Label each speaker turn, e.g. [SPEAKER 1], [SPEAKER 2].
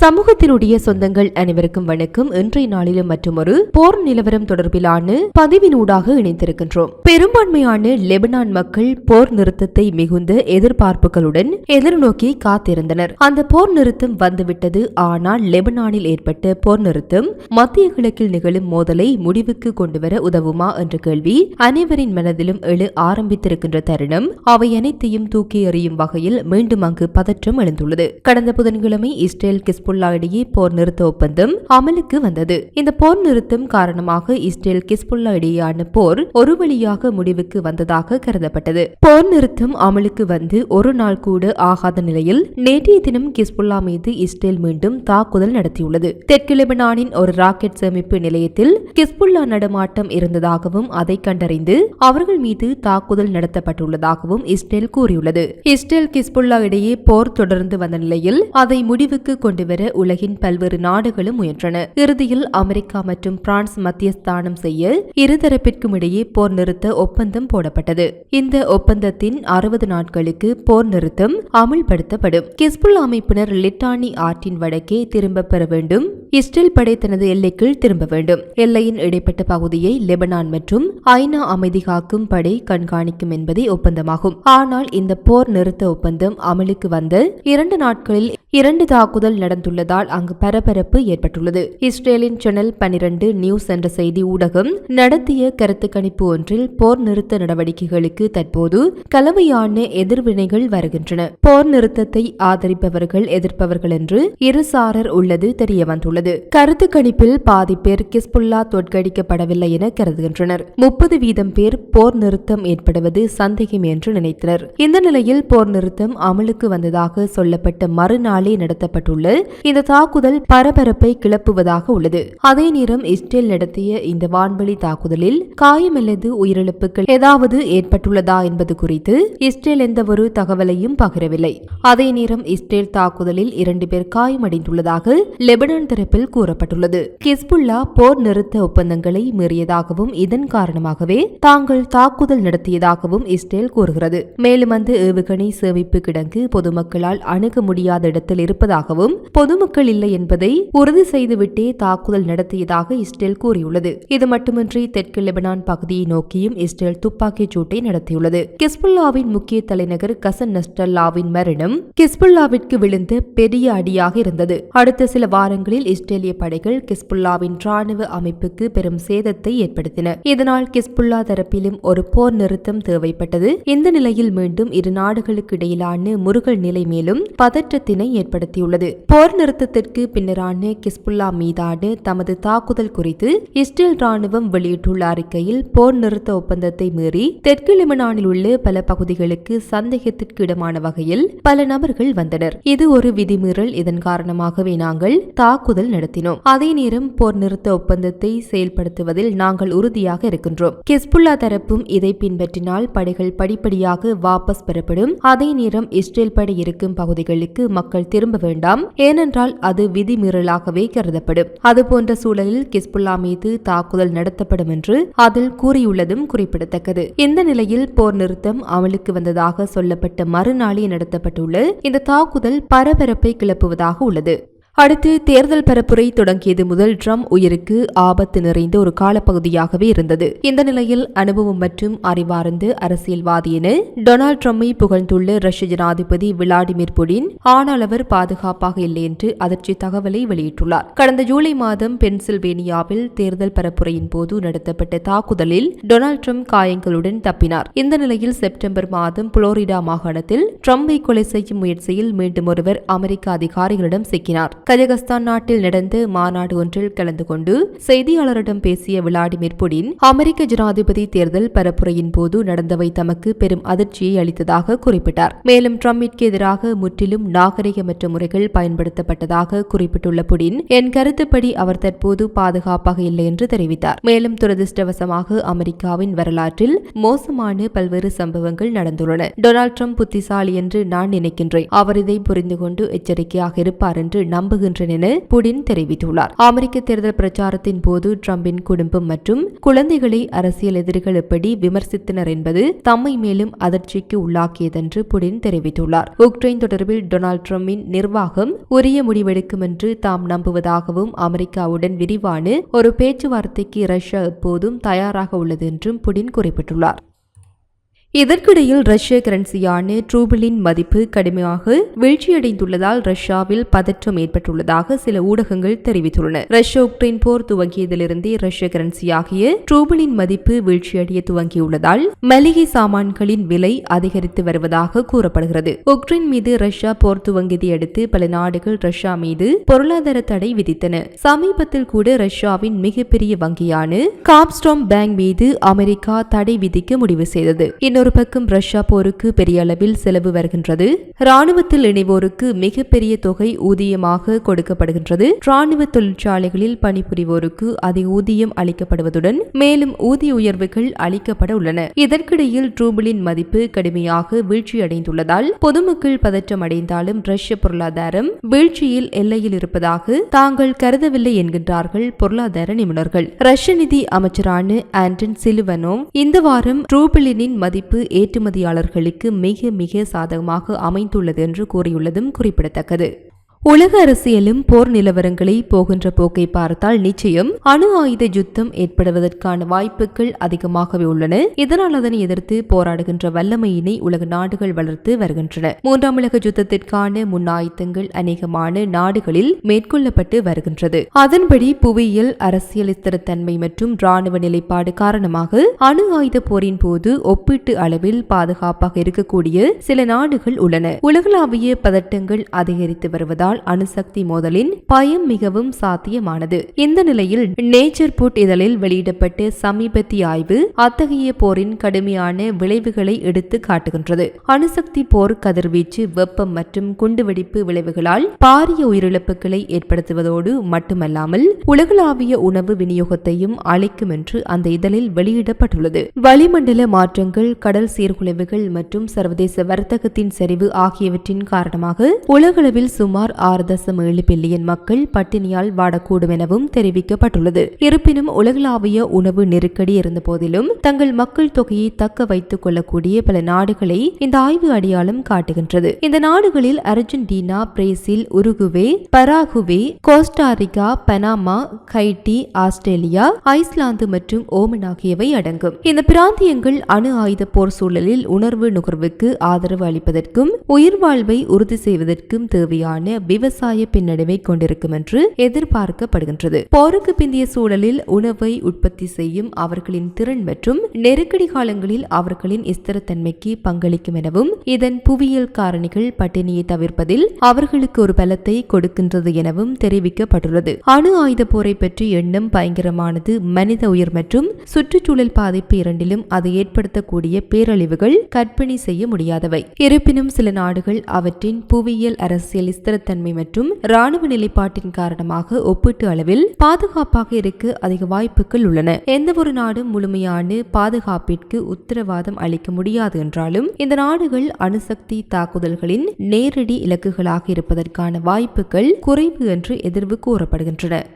[SPEAKER 1] சமூகத்தினுடைய சொந்தங்கள் அனைவருக்கும் வணக்கம். இன்றைய நாளிலும் மற்றொரு போர் நிலவரம் தொடர்பிலான பதிவினூடாக இணைந்திருக்கின்றோம். பெரும்பான்மையான லெபனான் மக்கள் போர் நிறுத்தத்தை மிகுந்த எதிர்பார்ப்புகளுடன் எதிர்நோக்கி காத்திருந்தனர். அந்த போர் நிறுத்தம் வந்துவிட்டது. ஆனால் லெபனானில் ஏற்பட்ட போர் நிறுத்தம் மத்திய கிழக்கில் நிகழும் மோதலை முடிவுக்கு கொண்டுவர உதவுமா என்ற கேள்வி அனைவரின் மனதிலும் எழு ஆரம்பித்திருக்கின்ற தருணம் அவை அனைத்தையும் தூக்கி எறியும் வகையில் மீண்டும் அங்கு பதற்றம் எழுந்துள்ளது. கடந்த புதன்கிழமை இஸ்ரேல் ஹிஸ்புல்லா இடையே போர் நிறுத்த ஒப்பந்தம் அமலுக்கு வந்தது. இந்த போர் நிறுத்தம் காரணமாக இஸ்ரேல் கிஸ்புல்லா இடையேயான போர் ஒரு வழியாக முடிவுக்கு வந்ததாக கருதப்பட்டது. போர் நிறுத்தம் அமலுக்கு வந்து ஒரு நாள் கூட ஆகாத நிலையில் நேற்றைய தினம் கிஸ்புல்லா மீது இஸ்ரேல் மீண்டும் தாக்குதல் நடத்தியுள்ளது. தெற்கு லெபனானின் ஒரு ராக்கெட் சேமிப்பு நிலையத்தில் கிஸ்புல்லா நடமாட்டம் இருந்ததாகவும் அதை கண்டறிந்து அவர்கள் மீது தாக்குதல் நடத்தப்பட்டுள்ளதாகவும் இஸ்ரேல் கூறியுள்ளது. இஸ்ரேல் கிஸ்புல்லா இடையே போர் தொடர்ந்து வந்த நிலையில் அதை முடிவுக்கு கொண்டு பெற உலகின் பல்வேறு நாடுகளும் முயன்றன. இறுதியில் அமெரிக்கா மற்றும் பிரான்ஸ் மத்தியஸ்தானம் செய்ய இருதரப்பிற்கும் இடையே போர் நிறுத்த ஒப்பந்தம் போடப்பட்டது. இந்த ஒப்பந்தத்தின் அறுபது நாட்களுக்கு போர் நிறுத்தம் அமுல்படுத்தப்படும். கிஸ்புல் அமைப்பினர் லிட்டானி ஆற்றின் வடக்கே திரும்ப பெற வேண்டும். இஸ்ரேல் படை தனது எல்லைக்குள் திரும்ப வேண்டும். எல்லையின் இடைப்பட்ட பகுதியை லெபனான் மற்றும் ஐநா அமைதி காக்கும் படை கண்காணிக்கும் என்பதே ஒப்பந்தமாகும். ஆனால் இந்த போர் நிறுத்த ஒப்பந்தம் அமலுக்கு வந்த இரண்டு நாட்களில் இரண்டு தாக்குதல் நடந்துள்ளதால் அங்கு பரபரப்பு ஏற்பட்டுள்ளது. இஸ்ரேலின் சேனல் பனிரண்டு நியூஸ் என்ற செய்தி ஊடகம் நடத்திய கருத்து கணிப்பு ஒன்றில் போர் நிறுத்த நடவடிக்கைகளுக்கு தற்போது கலவையான எதிர்வினைகள் வருகின்றன. போர் நிறுத்தத்தை ஆதரிப்பவர்கள் எதிர்ப்பவர்கள் என்று இருசாரர் உள்ளது தெரிய வந்துள்ளது கருத்து கணிப்பில் பாதி பேர் கிஸ்புல்லா தோற்கடிக்கப்படவில்லை என கருதுகின்றனர். முப்பது வீதம் பேர் போர் நிறுத்தம் ஏற்படுவது சந்தேகம் என்று நினைத்தனர். இந்த நிலையில் போர் நிறுத்தம் அமலுக்கு வந்ததாக சொல்லப்பட்ட மறுநாளே நடத்தப்பட்டுள்ள இந்த தாக்குதல் பரபரப்பை கிளப்புவதாக உள்ளது. அதே நேரம் இஸ்ரேல் நடத்திய இந்த வான்வெளி தாக்குதலில் காயம் அல்லது உயிரிழப்புகள் ஏதாவது ஏற்பட்டுள்ளதா என்பது குறித்து இஸ்ரேல் எந்தவொரு தகவலையும் பகிரவில்லை. அதே நேரம் இஸ்ரேல் தாக்குதலில் இரண்டு பேர் காயமடைந்துள்ளதாக லெபனான் தரப்பில் கூறப்பட்டுள்ளது. கிஸ்புல்லா போர் நிறுத்த ஒப்பந்தங்களை மீறியதாகவும் இதன் காரணமாகவே தாங்கள் தாக்குதல் நடத்தியதாகவும் இஸ்ரேல் கூறுகிறது. மேலும் அந்த ஏவுகணை சேமிப்பு கிடங்கு பொதுமக்களால் அணுக முடியாத இடத்தில் இருப்பதாகவும் பொதுமக்கள் இல்லை என்பதை உறுதி செய்துவிட்டே தாக்குதல் நடத்தியதாக இஸ்ரேல் கூறியுள்ளது. இது மட்டுமின்றி தெற்கு லெபனான் பகுதியை நோக்கியும் இஸ்ரேல் துப்பாக்கிச் சூட்டை நடத்தியுள்ளது. கிஸ்புல்லாவின் முக்கிய தலைநகர் கசன் நஸ்டல்லாவின் மரணம் கிஸ்புல்லாவிற்கு விழுந்த பெரிய அடியாக இருந்தது. அடுத்த சில வாரங்களில் இஸ்ரேலிய படைகள் கிஸ்புல்லாவின் ராணுவ அமைப்புக்கு பெரும் சேதத்தை ஏற்படுத்தின. இதனால் கிஸ்புல்லா தரப்பிலும் ஒரு போர் நிறுத்தம் தேவைப்பட்டது. இந்த நிலையில் மீண்டும் இரு நாடுகளுக்கு இடையிலான முருகல் நிலை மேலும் பதற்றத்தினை ஏற்படுத்தியுள்ளது. போர் நிறுத்தத்திற்கு பின்னரான கிஸ்புல்லா மீதான தமது தாக்குதல் குறித்து இஸ்ரேல் ராணுவம் வெளியிட்டுள்ள அறிக்கையில் போர் நிறுத்த ஒப்பந்தத்தை மீறி தெற்கு லெபனானில் உள்ள பல பகுதிகளுக்கு சந்தேகத்திற்கு இடமான வகையில் பல நபர்கள் வந்தனர். இது ஒரு விதிமீறல். இதன் காரணமாகவே நாங்கள் தாக்குதல் நடத்தினோம். அதே நேரம் போர் நிறுத்த ஒப்பந்தத்தை செயல்படுத்துவதில் நாங்கள் உறுதியாக இருக்கின்றோம். கிஸ்புல்லா தரப்பும் இதை பின்பற்றினால் படைகள் படிப்படியாக வாபஸ் பெறப்படும். அதே நேரம் இஸ்ரேல் படை இருக்கும் பகுதிகளுக்கு மக்கள் திரும்ப வேண்டாம். ஏனென்றால் அது விதிமீறலாகவே கருதப்படும். அதுபோன்ற சூழலில் கிஸ்புல்லா மீது தாக்குதல் நடத்தப்படும் என்று அதில் கூறியுள்ளதும் குறிப்பிடத்தக்கது. இந்த நிலையில் போர் நிறுத்தம் அமலுக்கு வந்ததாக சொல்லப்பட்ட மறுநாளே நடத்தப்பட்டுள்ள இந்த தாக்குதல் பரபரப்பை கிளப்புவதாக உள்ளது. அடுத்து தேர்தல் பரப்புரை தொடங்கியது முதல் ட்ரம்ப் உயிருக்கு ஆபத்து நிறைந்த ஒரு காலப்பகுதியாகவே இருந்தது. இந்த நிலையில் அனுபவம் மற்றும் அறிவார்ந்த அரசியல்வாதி என டொனால்ட் ட்ரம்பை புகழ்ந்துள்ள ரஷ்ய ஜனாதிபதி விளாடிமிர் புடின் ஆனால் அவர் பாதுகாப்பாக இல்லை என்று அதிர்ச்சி தகவலை வெளியிட்டுள்ளார். கடந்த ஜூலை மாதம் பென்சில்வேனியாவில் தேர்தல் பரப்புரையின் போது நடத்தப்பட்ட தாக்குதலில் டொனால்ட் ட்ரம்ப் காயங்களுடன் தப்பினார். இந்த நிலையில் செப்டம்பர் மாதம் புளோரிடா மாகாணத்தில் ட்ரம்பை கொலை செய்யும் முயற்சியில் மீண்டும் ஒருவர் அமெரிக்க அதிகாரிகளிடம் சிக்கினார். கஜகஸ்தான் நாட்டில் நடந்த மாநாடு ஒன்றில் கலந்து கொண்டு செய்தியாளரிடம் பேசிய விளாடிமிர் புடின் அமெரிக்க ஜனாதிபதி தேர்தல் பரப்புரையின் போது நடந்தவை தமக்கு பெரும் அதிர்ச்சியை அளித்ததாக குறிப்பிட்டார். மேலும் ட்ரம்பிற்கு எதிராக முற்றிலும் நாகரிகமற்ற முறைகள் பயன்படுத்தப்பட்டதாக குறிப்பிட்டுள்ள புடின் என் கருத்துப்படி அவர் தற்போது பாதுகாப்பாக இல்லை என்று தெரிவித்தார். மேலும் துரதிருஷ்டவசமாக அமெரிக்காவின் வரலாற்றில் மோசமான பல்வேறு சம்பவங்கள் நடந்துள்ளன. டொனால்ட் ட்ரம்ப் புத்திசாலி என்று நான் நினைக்கின்றேன். அவர் இதை புரிந்து கொண்டு எச்சரிக்கையாக இருப்பார் என்று நம்ப நம்புகின்றேன் என புடின் தெரிவித்துள்ளார். அமெரிக்க தேர்தல் பிரச்சாரத்தின் போது ட்ரம்பின் குடும்பம் மற்றும் குழந்தைகளை அரசியல் எதிரிகள் எப்படி விமர்சித்தனர் என்பது தம்மை மேலும் அதிர்ச்சிக்கு உள்ளாக்கியதென்று புடின் தெரிவித்துள்ளார். உக்ரைன் தொடர்பில் டொனால்ட் ட்ரம்பின் நிர்வாகம் உரிய முடிவெடுக்கும் என்று தாம் நம்புவதாகவும் அமெரிக்காவுடன் விரிவான ஒரு பேச்சுவார்த்தைக்கு ரஷ்யா எப்போதும் தயாராக உள்ளது என்றும் புடின் குறிப்பிட்டுள்ளார். இதற்கிடையில் ரஷ்ய கரன்சியான ட்ரூபிளின் மதிப்பு கடுமையாக வீழ்ச்சியடைந்துள்ளதால் ரஷ்யாவில் பதற்றம் ஏற்பட்டுள்ளதாக சில ஊடகங்கள் தெரிவித்துள்ளன. ரஷ்ய உக்ரைன் போர் துவங்கியதிலிருந்தே ரஷ்ய கரன்சியாகிய ட்ரூபிளின் மதிப்பு வீழ்ச்சியடைய துவங்கியுள்ளதால் மளிகை சாமான்களின் விலை அதிகரித்து வருவதாக கூறப்படுகிறது. உக்ரைன் மீது ரஷ்யா போர் துவங்கியதை அடுத்து பல நாடுகள் ரஷ்யா மீது பொருளாதார தடை விதித்தன. சமீபத்தில் கூட ரஷ்யாவின் மிகப்பெரிய வங்கியான காப்ஸ்டாம் பேங்க் மீது அமெரிக்கா தடை விதிக்க முடிவு செய்தது. இன்னொரு பக்கம் ரஷ்யா போருக்கு பெரிய அளவில் செலவு வருகின்றது. ராணுவத்தில் இணைவோருக்கு மிகப்பெரிய தொகை ஊதியமாக கொடுக்கப்படுகின்றது. ராணுவ தொழிற்சாலைகளில் பணிபுரிவோருக்கு அதிக ஊதியம் அளிக்கப்படுவதுடன் மேலும் ஊதிய உயர்வுகள் அளிக்கப்பட உள்ளன. இதற்கிடையில் ரூபிளின் மதிப்பு கடுமையாக வீழ்ச்சியடைந்துள்ளதால் பொதுமக்கள் பதற்றம் அடைந்தாலும் ரஷ்ய பொருளாதாரம் வீழ்ச்சியில் எல்லையில் இருப்பதாக தாங்கள் கருதவில்லை என்கின்றார்கள் பொருளாதார நிபுணர்கள். ரஷ்ய நிதி அமைச்சரான ஆண்டன் சிலுவனோ இந்த வாரம் ரூபிளினின் மதிப்பு ஏற்றுமதியாளர்களுக்கு மிக மிக சாதகமாக அமைந்துள்ளது என்று கூறியுள்ளதும் குறிப்பிடத்தக்கது. உலக அரசியலும் போர் நிலவரங்களை போகின்ற போக்கை பார்த்தால் நிச்சயம் அணு ஆயுத யுத்தம் ஏற்படுவதற்கான வாய்ப்புகள் அதிகமாகவே உள்ளன. இதனால் அதனை எதிர்த்து போராடுகின்ற வல்லமையினை உலக நாடுகள் வளர்த்து வருகின்றன. மூன்றாம் உலக யுத்தத்திற்கான முன்னாயுத்தங்கள் அநேகமான நாடுகளில் மேற்கொள்ளப்பட்டு வருகின்றது. அதன்படி புவியியல் அரசியல் ஸ்திரத்தன்மை மற்றும் ராணுவ நிலைப்பாடு காரணமாக அணு ஆயுத போரின் போது ஒப்பீட்டு அளவில் பாதுகாப்பாக இருக்கக்கூடிய சில நாடுகள் உள்ளன. உலகளாவிய பதட்டங்கள் அதிகரித்து வருவதால் அணுசக்தி மோதலின் பயம் மிகவும் சாத்தியமானது. இந்த நிலையில் நேச்சர் புட் இதழில் வெளியிடப்பட்ட சமீபத்திய ஆய்வு அத்தகைய போரின் கடுமையான விளைவுகளை எடுத்து காட்டுகின்றது. அணுசக்தி போர் கதிர்வீச்சு வெப்பம் மற்றும் குண்டுவெடிப்பு விளைவுகளால் பாரிய உயிரிழப்புகளை ஏற்படுத்துவதோடு மட்டுமல்லாமல் உலகளாவிய உணவு விநியோகத்தையும் அளிக்கும் என்று அந்த இதழில் வெளியிடப்பட்டுள்ளது. வளிமண்டல மாற்றங்கள் கடல் சீர்குலைவுகள் மற்றும் சர்வதேச வர்த்தகத்தின் சரிவு ஆகியவற்றின் காரணமாக உலகளவில் சுமார் ஆறு தசம் ஏழு பில்லியன் மக்கள் பட்டினியால் வாடக்கூடும் எனவும் தெரிவிக்கப்பட்டுள்ளது. இருப்பினும் உலகளாவிய உணவு நெருக்கடி இருந்த போதிலும் தங்கள் மக்கள் தொகையை தக்க வைத்துக் கொள்ளக்கூடிய பல நாடுகளை இந்த ஆய்வு அடையாளம் காட்டுகின்றது. இந்த நாடுகளில் Argentina Brazil Uruguay Paraguay Costa Rica Panama Haiti Australia Iceland மற்றும் ஓமன் ஆகியவை அடங்கும். இந்த பிராந்தியங்கள் அணு ஆயுத போர் சூழலில் உணர்வு நுகர்வுக்கு ஆதரவு அளிப்பதற்கும் உயிர் வாழ்வை உறுதி செய்வதற்கும் தேவையான விவசாய பின்னடைவை கொண்டிருக்கும் என்று எதிர்பார்க்கப்படுகின்றது. போருக்கு பிந்திய சூழலில் உணவை உற்பத்தி செய்யும் அவர்களின் திறன் மற்றும் நெருக்கடி காலங்களில் அவர்களின் ஸ்திரத்தன்மைக்கு பங்களிக்கும் எனவும் இதன் புவியியல் காரணிகள் பட்டினியை தவிர்ப்பதில் அவர்களுக்கு ஒரு பலத்தை கொடுக்கின்றது எனவும் தெரிவிக்கப்பட்டுள்ளது. அணு ஆயுத போரை பற்றி எண்ணம் பயங்கரமானது மனித உயிர் மற்றும் சுற்றுச்சூழல் பாதிப்பு இரண்டிலும் அது ஏற்படுத்தக்கூடிய பேரழிவுகள் கற்பனை செய்ய முடியாதவை. இருப்பினும் சில நாடுகள் அவற்றின் புவியியல் அரசியல் ஸ்திரத்தன்மை மற்றும் ராணுவ நிலைப்பாட்டின் காரணமாக ஒப்பீட்டு அளவில் பாதுகாப்பாக இருக்க அதிக வாய்ப்புகள் உள்ளன. எந்த ஒரு நாடும் முழுமையான பாதுகாப்பிற்கு உத்தரவாதம் அளிக்க முடியாது என்றாலும் இந்த நாடுகள் அணுசக்தி தாக்குதல்களின் நேரடி இலக்குகளாக இருப்பதற்கான வாய்ப்புகள் குறைவு என்று எதிர்வு கூறப்படுகின்றன.